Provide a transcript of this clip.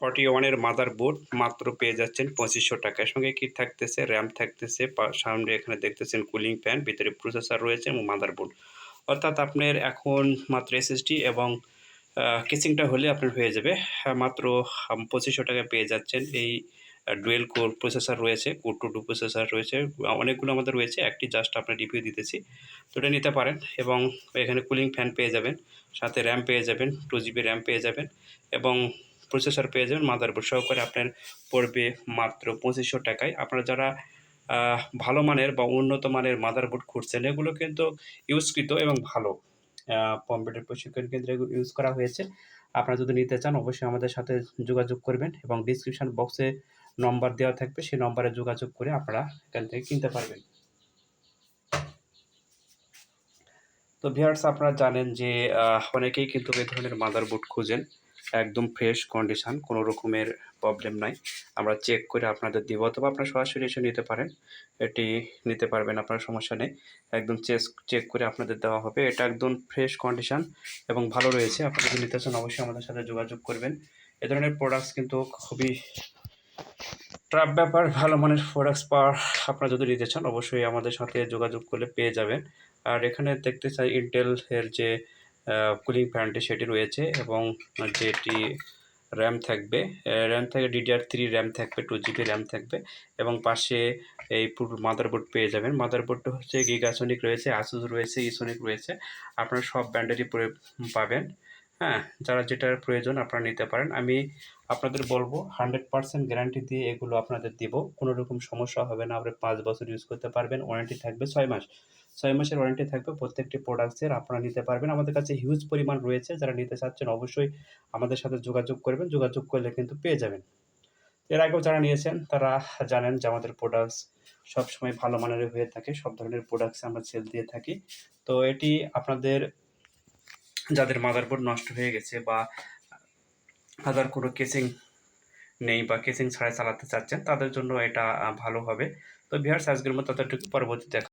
Forty ওয়ানের mother board মাত্র পেয়ে যাচ্ছেন পঁচিশশো টাকার সঙ্গে কি থাকতেছে র্যাম থাকতেছে সামনে এখানে দেখতেছেন কুলিং ফ্যান ভিতরে প্রসেসর রয়েছে এবং মাদার বোর্ড অর্থাৎ আপনার এখন মাত্র এসএসডি এবং কেসিংটা হলে আপনার হয়ে যাবে। হ্যাঁ, মাত্র পঁচিশশো টাকা পেয়ে যাচ্ছেন এই ডুয়েল কোর প্রসেসর রয়েছে কোর টু টু প্রসেসর রয়েছে। অনেকগুলো আমাদের রয়েছে একটি জাস্ট আপনার রিভিউ দিতেছি তো এটা নিতে পারেন এবং এখানে কুলিং ফ্যান পেয়ে যাবেন সাথে র্যাম পেয়ে যাবেন টু জিবি র্যাম পেয়ে যাবেন এবং প্রসেসর পেয়ে যাবেন মাদারবোর্ড সহকারে আপনার পড়বে মাত্র পঁচিশশো টাকায়। আপনারা যারা ভালো মানের বা উন্নত মানের মাদারবোর্ড খুঁজছেন, এগুলো কিন্তু ইউজকৃত এবং ভালো। কম্পিউটার প্রশিক্ষণ কেন্দ্রে ইউজ করা হয়েছে। আপনারা যদি নিতে চান, অবশ্যই আমাদের সাথে যোগাযোগ করবেন এবং ডিসক্রিপশন বক্সে নম্বর দেওয়া থাকবে, সেই নম্বরে যোগাযোগ করে আপনারা এখান থেকে কিনতে পারবেন। তো ভিউয়ার্স আপনারা জানেন যে অনেকেই কিন্তু এই ধরনের মাদারবোর্ড খুঁজেন। একদম ফ্রেশ কন্ডিশন কোনো রকমের প্রবলেম নাই। আমরা চেক করে আপনাদের দিব, অথবা আপনারা সরাসরি এসে নিতে পারেন। এটি নিতে পারবেন, আপনার সমস্যা নেই। একদম চেক চেক করে আপনাদের দেওয়া হবে। এটা একদম ফ্রেশ কন্ডিশন এবং ভালো রয়েছে। আপনি যদি নিতে চান, অবশ্যই আমাদের সাথে যোগাযোগ করবেন। এ ধরনের প্রোডাক্টস কিন্তু খুবই ট্রাপ ব্যাপার। ভালো মানের প্রোডাক্টস পাওয়ার আপনারা যদি নিতে চান, অবশ্যই আমাদের সাথে যোগাযোগ করলে পেয়ে যাবেন। আর এখানে দেখতে চাই ইন্টেল যে কুলিং ফ্যানটি সেটি রয়েছে এবং যেটি র্যাম থাকবে র্যাম থাকে ডিডিআর থ্রি র্যাম থাকবে টু জিবি র্যাম থাকবে এবং পাশে এই পুরো মাদারবোর্ড পেয়ে যাবেন। মাদারবোর্ডটা হচ্ছে গিগাসনিক রয়েছে আসুস রয়েছে ইসোনিক রয়েছে। আপনারা সব ব্র্যান্ডেরই পাবেন। হ্যাঁ যারা যেটার প্রয়োজন আপনারা নিতে পারেন। আমি আপনাদের বলব হান্ড্রেড পার্সেন্ট গ্যারান্টি দিয়ে এগুলো আপনাদের দিব। কোনো রকম সমস্যা হবে না, আপনি পাঁচ বছর ইউজ করতে পারবেন। ওয়ারেন্টি থাকবে ছয় মাস। ছয় মাসের ওয়ারেন্টি থাকবে। প্রত্যেকটি প্রোডাক্টসের আপনারা নিতে পারবেন। আমাদের কাছে হিউজ পরিমাণ রয়েছে। যারা নিতে চাচ্ছেন অবশ্যই আমাদের সাথে যোগাযোগ করবেন। যোগাযোগ করলে কিন্তু পেয়ে যাবেন। এর আগেও যারা নিয়েছেন, তারা জানেন যে আমাদের প্রোডাক্টস সবসময় ভালো মানের হয়ে থাকে। সব ধরনের প্রোডাক্টস আমরা সেল দিয়ে থাকি। তো এটি আপনাদের যাদের মাদারবোর্ড নষ্ট হয়ে গেছে বা আদার কোনো কেসিং নেই বা কেসিং ছাড়াই চালাতে চাচ্ছেন, তাদের জন্য এটা ভালো হবে। তো বিহার আজকের মতো ততটুকু পরবর্তী দেখা